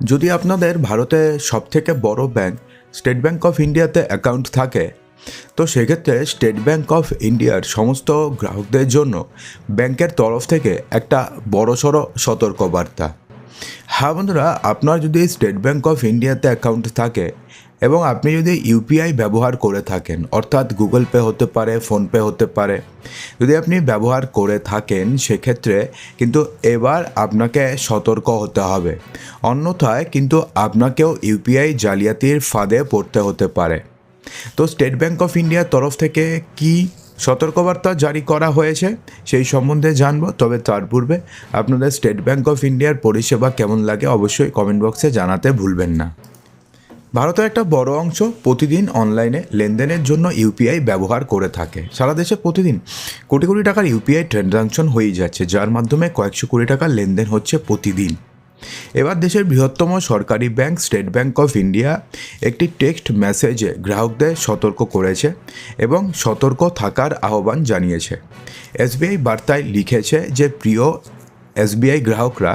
যদি আপনাদের ভারতে সবথেকে বড় ব্যাংক স্টেট ব্যাংক অফ ইন্ডিয়াতে অ্যাকাউন্ট থাকে, তো সেক্ষেত্রে স্টেট ব্যাংক অফ ইন্ডিয়ার সমস্ত গ্রাহকদের জন্য ব্যাংকের তরফ থেকে একটা বড়সড় সতর্কবার্তা। হ্যাঁ বন্ধুরা, আপনার যদি স্টেট ব্যাঙ্ক অফ ইন্ডিয়াতে অ্যাকাউন্ট থাকে এবং আপনি যদি ইউপিআই ব্যবহার করে থাকেন, অর্থাৎ গুগল পে হতে পারে, ফোনপে হতে পারে, যদি আপনি ব্যবহার করে থাকেন সেক্ষেত্রে কিন্তু এবার আপনাকে সতর্ক হতে হবে। অন্যথায় কিন্তু আপনাকেও ইউপিআই জালিয়াতির ফাঁদে পড়তে হতে পারে। তো স্টেট ব্যাঙ্ক অফ ইন্ডিয়ার তরফ থেকে কি সতর্কবার্তা জারি করা হয়েছে, সেই সম্বন্ধে জানব, তবে তার পূর্বে আপনাদের স্টেট ব্যাঙ্ক অফ ইন্ডিয়ার পরিষেবা কেমন লাগে অবশ্যই কমেন্ট বক্সে জানাতে ভুলবেন না। ভারতের একটা বড় অংশ প্রতিদিন অনলাইনে লেনদেনের জন্য ইউপিআই ব্যবহার করে থাকে। সারা দেশে প্রতিদিন কোটি কোটি টাকার ইউপিআই ট্রানজাকশন হয়েই যাচ্ছে, যার মাধ্যমে কয়েকশো কোটি টাকার লেনদেন হচ্ছে প্রতিদিন। এবার দেশের বৃহত্তম সরকারি bank, state bank of India একটি টেক্সট মেসেজে গ্রাহকদের সতর্ক করেছে এবং সতর্ক থাকার আহ্বান জানিয়েছে। এসবিআই বার্তায় লিখেছে যে প্রিয় এসবিআই গ্রাহকরা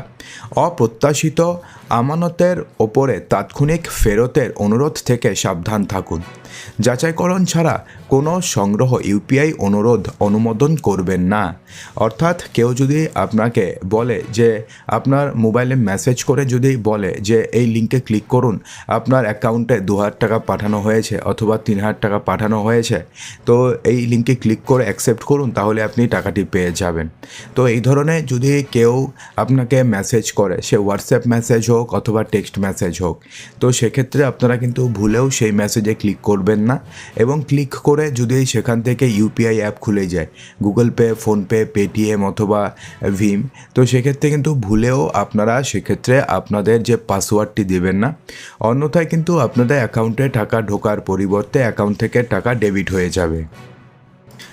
অপ্রত্যাশিত আমানতের ওপরে তাৎক্ষণিক ফেরতের অনুরোধ থেকে সাবধান থাকুন। যাচাইকরণ ছাড়া কোনো সংগ্রহ ইউপিআই অনুরোধ অনুমোদন করবেন না। অর্থাৎ কেউ যদি আপনাকে বলে যে, আপনার মোবাইলে মেসেজ করে যদি বলে যে, এই লিঙ্কে ক্লিক করুন, আপনার অ্যাকাউন্টে দু হাজার টাকা পাঠানো হয়েছে অথবা তিন হাজার টাকা পাঠানো হয়েছে, তো এই লিঙ্কে ক্লিক করে অ্যাকসেপ্ট করুন, তাহলে আপনি টাকাটি পেয়ে যাবেন। তো এই ধরনের যদি কেউ আপনাকে মেসেজ করে, সে হোয়াটসঅ্যাপ মেসেজ হোক অথবা টেক্সট মেসেজ হোক। তো সেক্ষেত্রে আপনারা কিন্তু ভুলেও সেই মেসেজে ক্লিক করবেন না এবং ক্লিক করে যদি সেখান থেকে ইউপিআই অ্যাপ খুলে যায় গুগল পে ফোনপে পেটিএম অথবা ভিম তো সেক্ষেত্রে কিন্তু ভুলেও আপনারা সেক্ষেত্রে আপনাদের যে পাসওয়ার্ডটি দেবেন না, অন্যথায় কিন্তু আপনাদের অ্যাকাউন্টে টাকা ঢোকার পরিবর্তে অ্যাকাউন্ট থেকে টাকা ডেবিট হয়ে যাবে।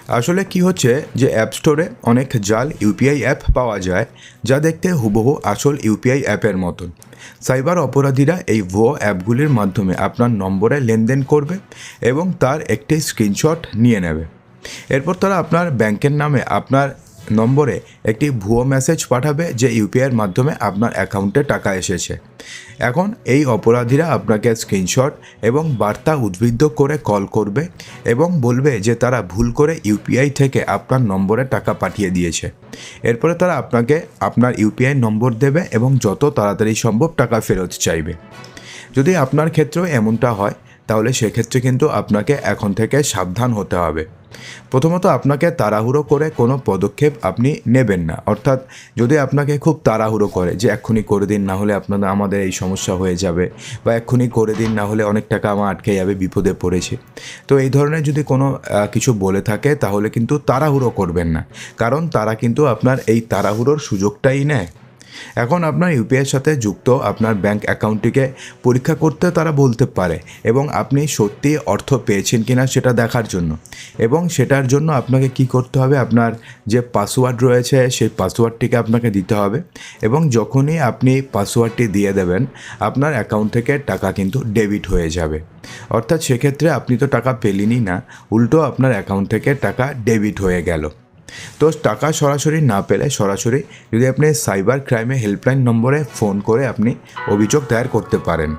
আসলে কি হচ্ছে যে অ্যাপ স্টোরে অনেক জাল ইউপিআই অ্যাপ পাওয়া যায়, যা দেখতে হুবহু আসল ইউপিআই অ্যাপের মতন। সাইবার অপরাধীরা এই ভো অ্যাপগুলির মাধ্যমে আপনার নম্বরে লেনদেন করবে এবং তার একটি স্ক্রিনশট নিয়ে নেবে। এরপর তারা আপনার ব্যাংকের নামে আপনার নম্বরে একটি ভুয়ো মেসেজ পাঠাবে যে ইউপিআইয়ের মাধ্যমে আপনার অ্যাকাউন্টে টাকা এসেছে। এখন এই অপরাধীরা আপনাকে স্ক্রিনশট এবং বার্তা উদ্বৃদ্ধ করে কল করবে এবং বলবে যে তারা ভুল করে ইউপিআই থেকে আপনার নম্বরে টাকা পাঠিয়ে দিয়েছে। এরপরে তারা আপনাকে আপনার ইউপিআই নম্বর দেবে এবং যত তাড়াতাড়ি সম্ভব টাকা ফেরত চাইবে। যদি আপনার ক্ষেত্রেও এমনটা হয় তাহলে সেক্ষেত্রে কিন্তু আপনাকে এখন থেকে সাবধান হতে হবে। প্রথমত আপনাকে তাড়াহুড়ো করে কোনো পদক্ষেপ আপনি নেবেন না। অর্থাৎ যদি আপনাকে খুব তাড়াহুড়ো করে যে এক্ষুনি করে দিন, না হলে আপনাদের আমাদের এই সমস্যা হয়ে যাবে বা এক্ষুনি করে দিন, না হলে অনেক টাকা আমার আটকে যাবে, বিপদে পড়েছে। তো এই ধরনের যদি কোনো কিছু বলে থাকে, তাহলে কিন্তু তাড়াহুড়ো করবেন না। কারণ তারা কিন্তু আপনার এই তাড়াহুড়োর সুযোগটাই নেয়। এখন আপনার ইউপিআইয়ের সাথে যুক্ত আপনার ব্যাংক অ্যাকাউন্টটিকে পরীক্ষা করতে তারা বলতে পারে এবং আপনি সত্যি অর্থ পেয়েছেন কিনা সেটা দেখার জন্য। এবং সেটার জন্য আপনাকে কি করতে হবে? আপনার যে পাসওয়ার্ড রয়েছে, সেই পাসওয়ার্ডটিকে আপনাকে দিতে হবে। এবং যখনই আপনি পাসওয়ার্ডটি দিয়ে দেবেন, আপনার অ্যাকাউন্ট থেকে টাকা কিন্তু ডেবিট হয়ে যাবে। অর্থাৎ সেক্ষেত্রে আপনি তো টাকা পেলেনই না, উল্টো আপনার অ্যাকাউন্ট থেকে টাকা ডেবিট হয়ে গেল। তো টাকা সরাসরি না পেলে সরাসরি যদি আপনি সাইবার ক্রাইমে হেল্পলাইন নম্বরে ফোন করে আপনি অভিযোগ দায়ের করতে পারেন।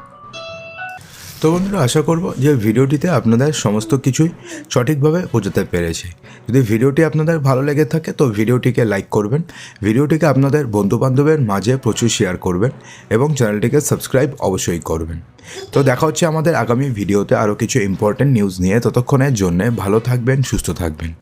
তো বন্ধুরা, আশা করব যে ভিডিওটিতে আপনাদের সমস্ত কিছুই সঠিকভাবে বোঝাতে পেরেছে। যদি ভিডিওটি আপনাদের ভালো লেগে থাকে তো ভিডিওটিকে লাইক করবেন, ভিডিওটিকে আপনাদের বন্ধুবান্ধবের মাঝে প্রচুর শেয়ার করবেন এবং চ্যানেলটিকে সাবস্ক্রাইব অবশ্যই করবেন। তো দেখা হচ্ছে আমাদের আগামী ভিডিওতে আরও কিছু ইম্পর্টেন্ট নিউজ নিয়ে। ততক্ষণের জন্যে ভালো থাকবেন, সুস্থ থাকবেন।